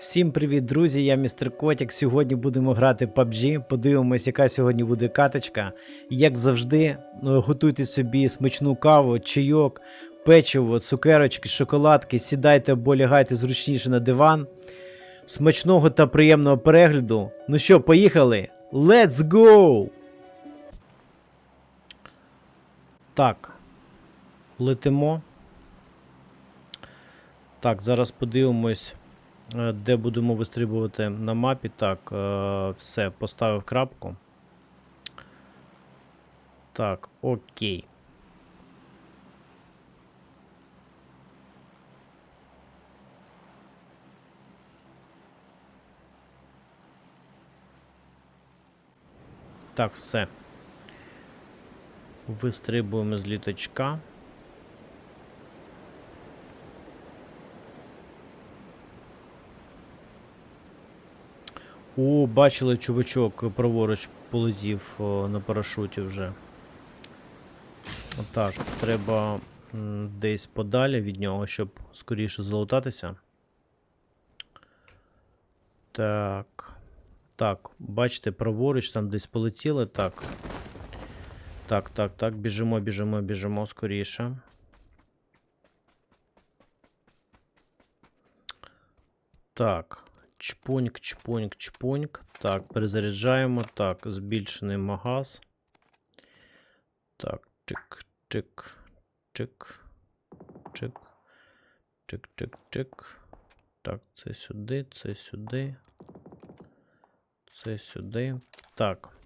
Всім привіт, друзі! Я містер Котік. Сьогодні будемо грати PUBG. Подивимось, яка сьогодні буде каточка. Як завжди, ну, готуйте собі смачну каву, чайок, печиво, цукерочки, шоколадки. Сідайте або лягайте зручніше на диван. Смачного та приємного перегляду. Ну що, поїхали? Let's go! Так. Летимо. Так, зараз подивимось. Е, Де будемо вистрибувати на мапі. Так, е, все, поставив крапку. Так, окей. Так, все. Вистрибуємо з літачка. О, бачили, чувачок праворуч полетів на парашуті вже. Отак, треба десь подалі від нього, щоб скоріше залутатися. Так. Так, бачите, праворуч там десь полетіли. Так. Так, так, так, біжимо, біжимо, біжимо скоріше. Так. Чпуньк, чпуньк, чпуньк. Так, перезаряджаємо. Так, збільшений магаз. Так, чик, чик, чик, чик, чик, чик, чик. Так, це сюди, це сюди. Це сюди. Так.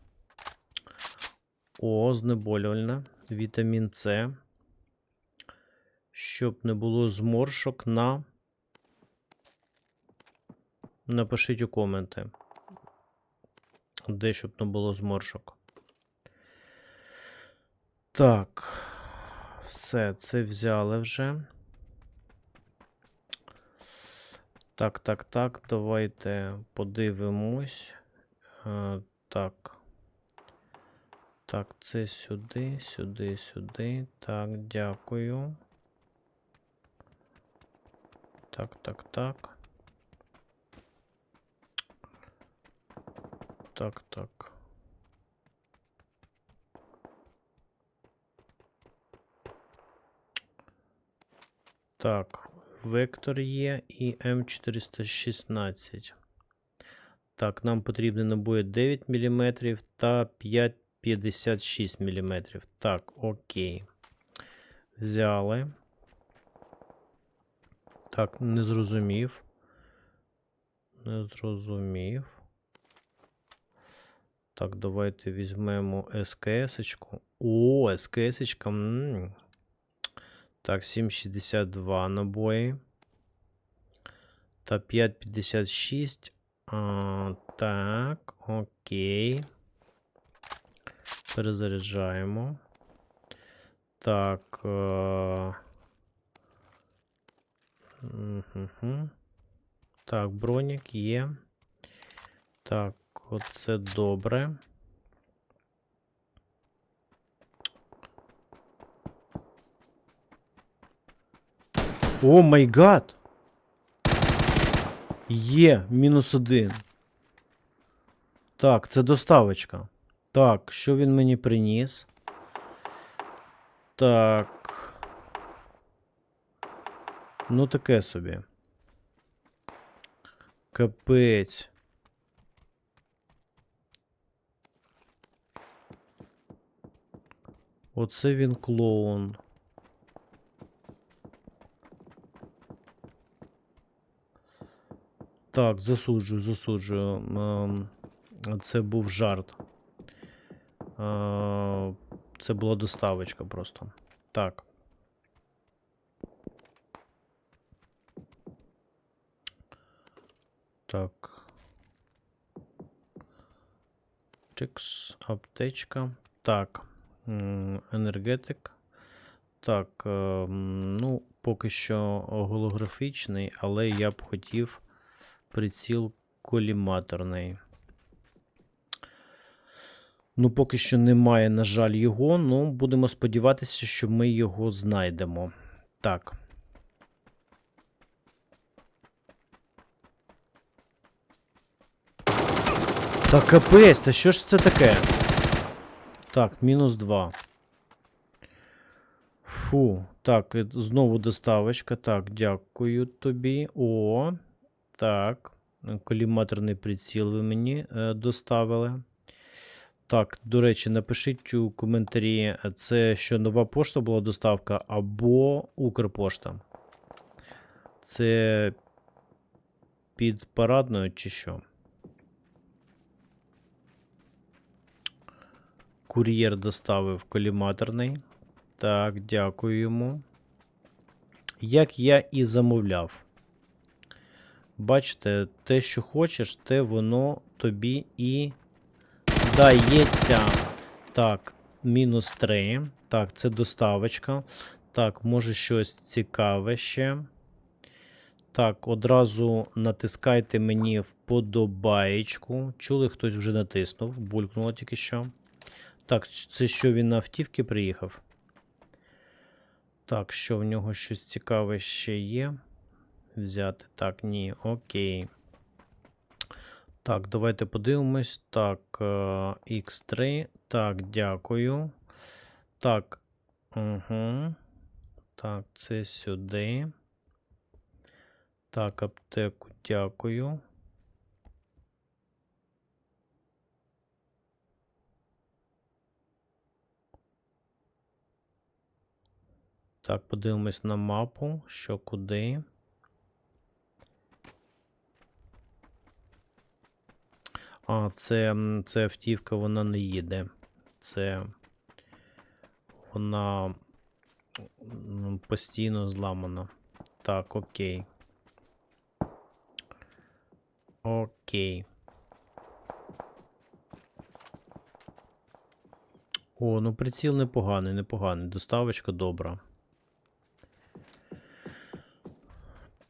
О, знеболювальне. Вітамін С. Щоб не було зморшок на. Напишіть у коменти. Де щоб не було зморшок. Так. Все, це взяли вже. Так, так, так. Давайте подивимось. Е, так. Так, це сюди, сюди, сюди. Так, дякую. Так, так, так. Так, так. Так, вектор є і М416. Так, нам потрібні набої 9 мм та 5,56 мм. Так, окей. Взяли. Так, не зрозумів. Не зрозумів. Так, давайте візьмемо СКС-очку. О, СКС-очка. Так, 7,62 набої. Та 5,56. А, так, окей. Перезаряджаємо. Так. Е... Так, бронік є. Так, оце добре. О май гад! Є, мінус один. Так, це доставочка. Так, що він мені приніс? Так. Ну, таке собі. Капець. Оце він клоун. Так, засуджую, засуджую. Ем, Це був жарт. Е, Це була доставочка просто. Так. Так. Чикс, аптечка. Так. Енергетик. Так. ем, Ну, поки що голографічний, але я б хотів приціл коліматорний. Ну, поки що немає, на жаль, його. Ну, будемо сподіватися, що ми його знайдемо. Так. Та капець, та що ж це таке? Так, мінус 2. Фу, так, знову доставочка. Так, дякую тобі. О, так. Коліматорний приціл ви мені е, доставили. Так, до речі, напишіть у коментарі, е, це що нова пошта була доставка або Укрпошта. Це під парадною чи що? Кур'єр доставив коліматорний. Так, дякую йому. Як я і замовляв. Бачите, те, що хочеш, те воно тобі і дається. Так, мінус 3. Так, це доставочка. Так, може щось цікаве ще. Так, одразу натискайте мені вподобаєчку. Чули, хтось вже натиснув, булькнуло тільки що. Так, це що він на автівки приїхав? Так, що в нього щось цікаве ще є? Взяти. Так, ні, окей. Так, давайте подивимось. Так, е, X3. Так, дякую. Так. Угу. Так, це сюди. Так, аптеку, дякую. Так, подивимось на мапу, що куди. А, це, це автівка, вона не їде. Це вона постійно зламана. Так, окей. Окей. О, ну приціл непоганий, непоганий. Доставочка добра.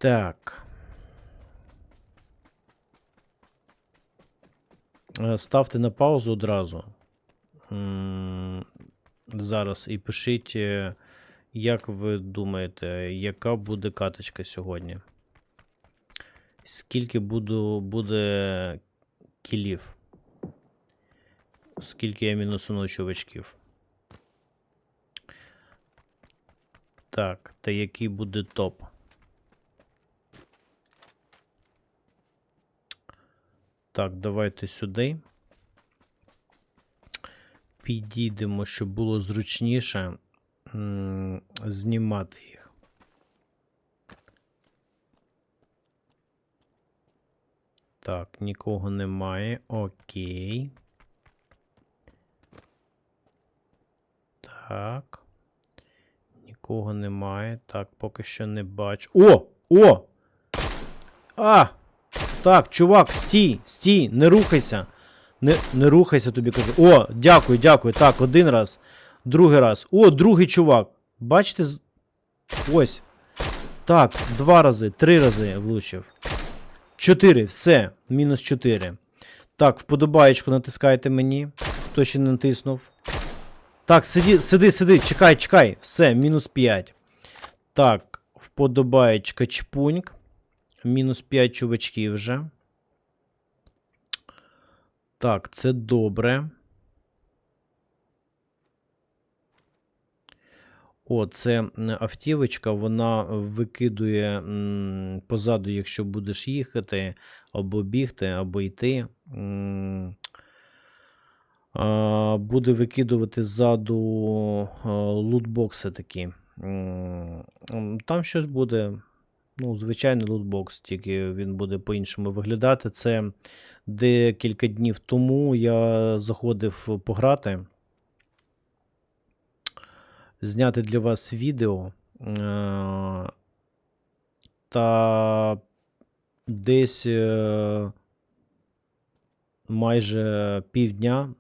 Так. Е, Ставте на паузу одразу. Зараз і пишіть, е, як ви думаєте, яка буде каточка сьогодні? Скільки буду, буде кілів? Скільки я мінусуну чувачків? Так, та який буде топ? Так, давайте сюди. Підійдемо, щоб було зручніше знімати їх. Так, нікого немає. Окей. Так. Нікого немає. Так, поки що не бачу. О! О! А! Так, чувак, стій, стій, не рухайся. Не, не рухайся, тобі кажу. О, дякую, дякую. Так, один раз. Другий раз. О, другий чувак. Бачите? Ось. Так, два рази, три рази влучив. Чотири, все. Мінус чотири. Так, вподобаєчку натискайте мені. Хто ще не натиснув. Так, сиди, сиди, сиди, чекай, чекай. Все, мінус 5. Так, вподобаєчка чпуньк. Мінус 5 чувачків вже. Так, це добре. О, це автівочка, вона викидує позаду, якщо будеш їхати, або бігти, або йти. Буде викидувати ззаду лутбокси такі. Там щось буде. Ну, звичайний лутбокс, тільки він буде по-іншому виглядати. Це декілька днів тому я заходив пограти, зняти для вас відео. е, Та десь е, майже півдня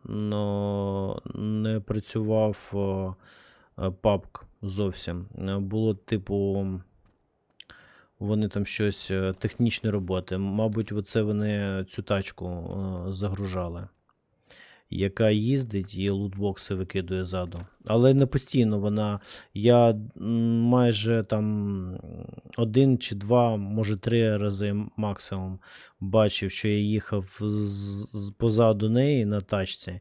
не працював е, PUBG зовсім. Було типу. Вони там щось е, технічні роботи. Мабуть, оце вони цю тачку е, загружали. яка їздить і лутбокси викидує ззаду. Але не постійно вона. Я майже там один чи два, може три рази максимум бачив, що я їхав позаду неї на тачці.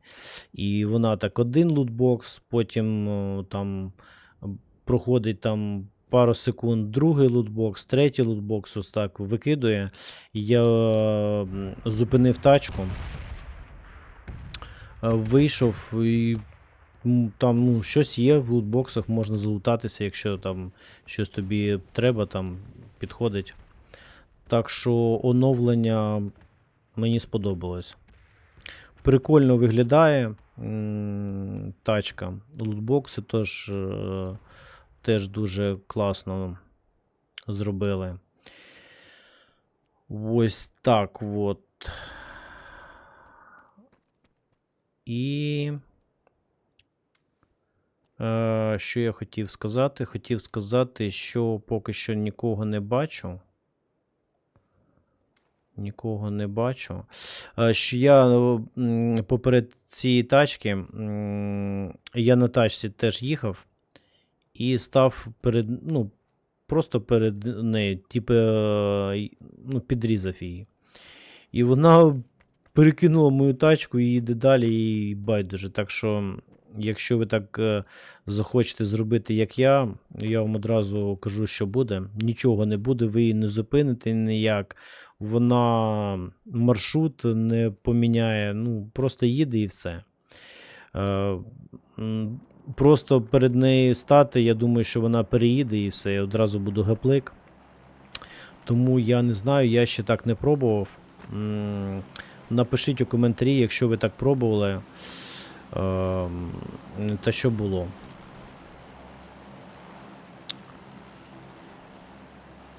І вона так один лутбокс, потім там проходить там пару секунд другий лутбокс, третій лутбокс ось так викидує. Я зупинив тачку, е, вийшов і там ну, щось є в лутбоксах, можна залутатися, якщо там щось тобі треба, там підходить. Так що оновлення мені сподобалось. Прикольно виглядає м, тачка. Лутбокси теж, е, теж дуже класно зробили. Ось так от. І. Е, що я хотів сказати? Хотів сказати, що поки що нікого не бачу. Нікого не бачу. Е, Що я е, поперед цієї тачки, я на тачці теж їхав і став перед, ну, просто перед нею, типу, е, ну, підрізав її. І вона перекинула мою тачку і їде далі, і байдуже. Так що, якщо ви так е, захочете зробити, як я, я вам одразу кажу, що буде. Нічого не буде, ви її не зупините ніяк. Вона маршрут не поміняє, ну, просто їде і все. Просто перед нею стати, я думаю, що вона переїде і все, я одразу буду гаплик. Тому я не знаю, я ще так не пробував. Напишіть у коментарі, якщо ви так пробували. Ем, Та що було.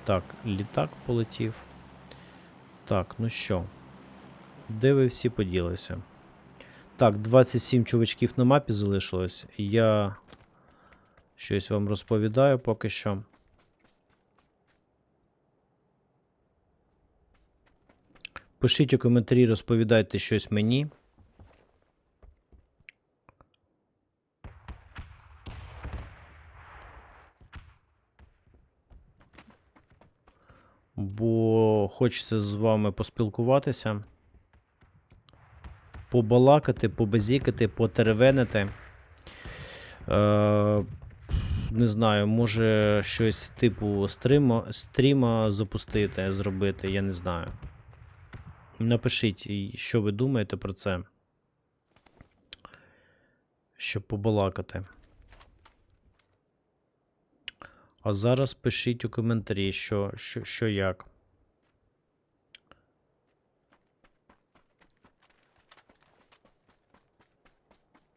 Так, літак полетів. Так, ну що? Де ви всі поділися? Так, 27 чувачків на мапі залишилось. Я щось вам розповідаю поки що. Пишіть у коментарі, розповідайте щось мені. Бо хочеться з вами поспілкуватися, побалакати, побазікати, потеревенити. Е, не знаю, може щось типу стріма, стріма запустити, зробити, я не знаю. Напишіть, що ви думаєте про це. Щоб побалакати. А зараз пишіть у коментарі, що, що, що як.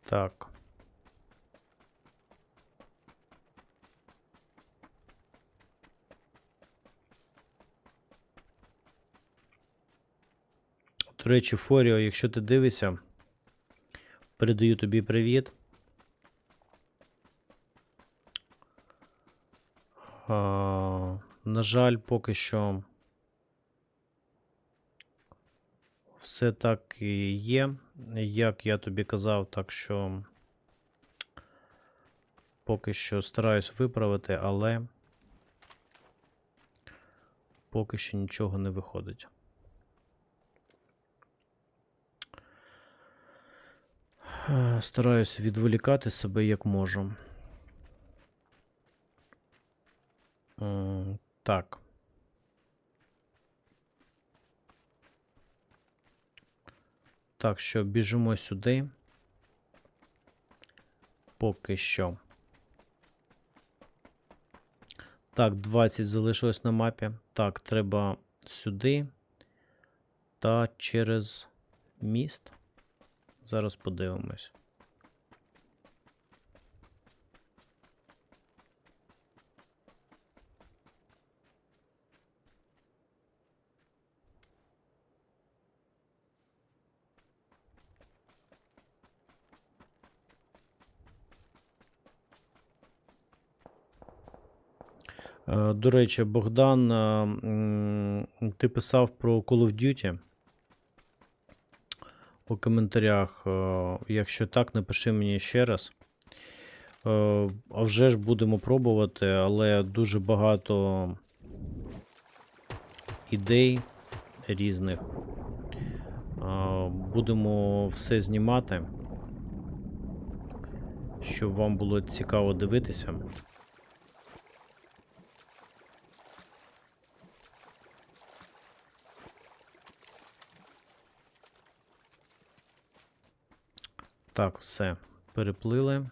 Так. До речі, Форіо, якщо ти дивишся, передаю тобі привіт. А, на жаль, поки що все так і є, як я тобі казав, так що поки що стараюсь виправити, але поки що нічого не виходить. Стараюсь відволікати себе як можу. Так. Так що біжимо сюди. Поки що. Так, 20 залишилось на мапі. Так, треба сюди та через міст. Зараз подивимось. До речі, Богдан, е, ти писав про Call of Duty. у коментарях. е, Якщо так, напиши мені ще раз. Е, А вже ж будемо пробувати, але дуже багато ідей різних. Е, Будемо все знімати, щоб вам було цікаво дивитися. Так, все, переплили.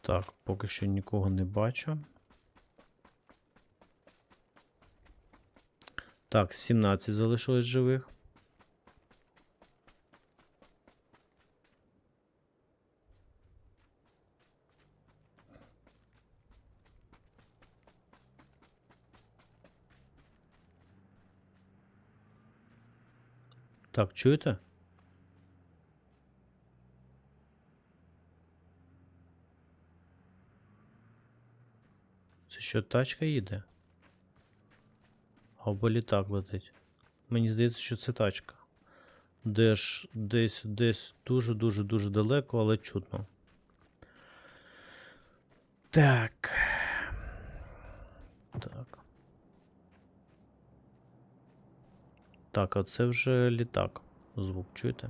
Так, поки що нікого не бачу. Так, 17 залишилось живих. Так, чуєте? Це що, тачка їде? Або літак летить. Мені здається, що це тачка. Де ж десь десь дуже-дуже дуже далеко, але чутно. Так. Так. Так, а це вже літак. Звук чуєте?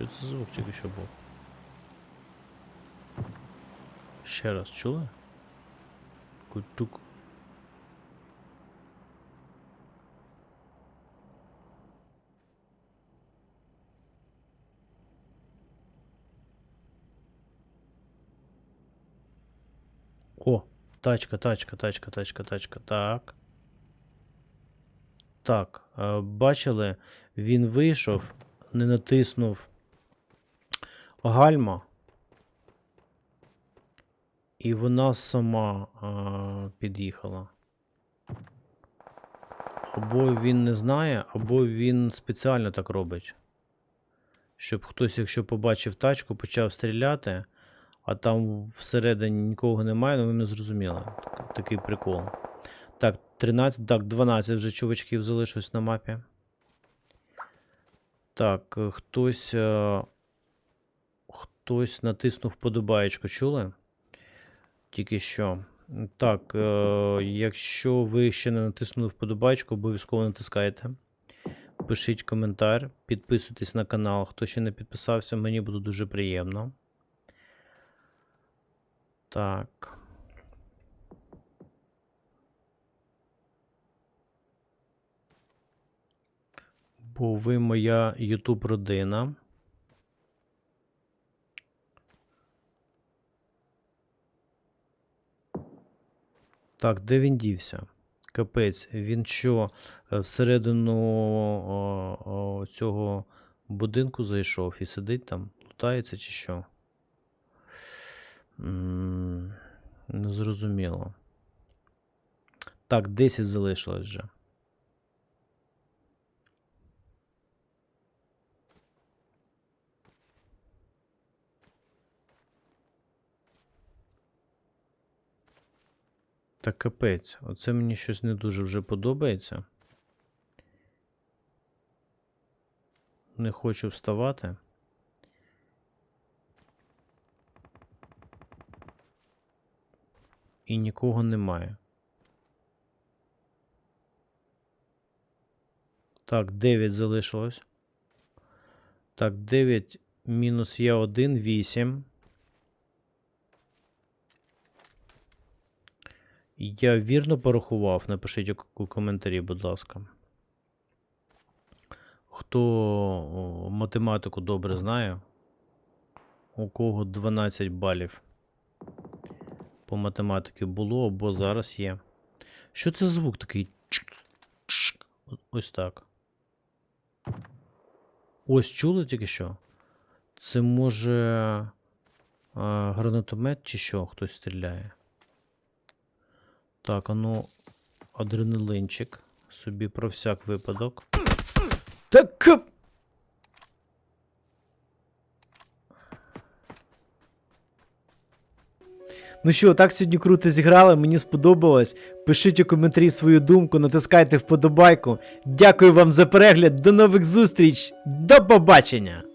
Що це звук тільки що був? Ще раз чули? Кутук. О, тачка, тачка, тачка, тачка, тачка. Так. Так, е, бачили, він вийшов, не натиснув гальма. І вона сама а, під'їхала. Або він не знає, або він спеціально так робить. Щоб хтось, якщо побачив тачку, почав стріляти, а там всередині нікого немає, ну ви не зрозуміли. Так- Такий прикол. Так, 13, так, 12 вже чувачків залишилось на мапі. Так, е, хтось. Хтось натиснув подобаєчку, чули? Тільки що. Так, е, якщо ви ще не натиснули вподобайку, обов'язково натискайте. Пишіть коментар, підписуйтесь на канал. Хто ще не підписався, мені буде дуже приємно. Так. Бо ви моя YouTube родина. Так, де він дівся? Капець, він що, е, всередину о, о, цього будинку зайшов і сидить там, лутається чи що? Незрозуміло. Не зрозуміло. Так, 10 залишилось вже. Та капець, оце мені щось не дуже вже подобається. Не хочу вставати. І нікого немає. Так, 9 залишилось. Так, 9 мінус я 1, 8. Я вірно порахував. Напишіть у, коментарі, будь ласка. Хто математику добре знає, у кого 12 балів по математиці було або зараз є. Що це звук такий? Ось так. Ось чули тільки що? Це може а, гранатомет чи що? Хтось стріляє. Так, а ну, адреналинчик. Собі про всяк випадок. Так. Ну що, так сьогодні круто зіграли, мені сподобалось. Пишіть у коментарі свою думку, натискайте вподобайку. Дякую вам за перегляд, до нових зустріч, до побачення!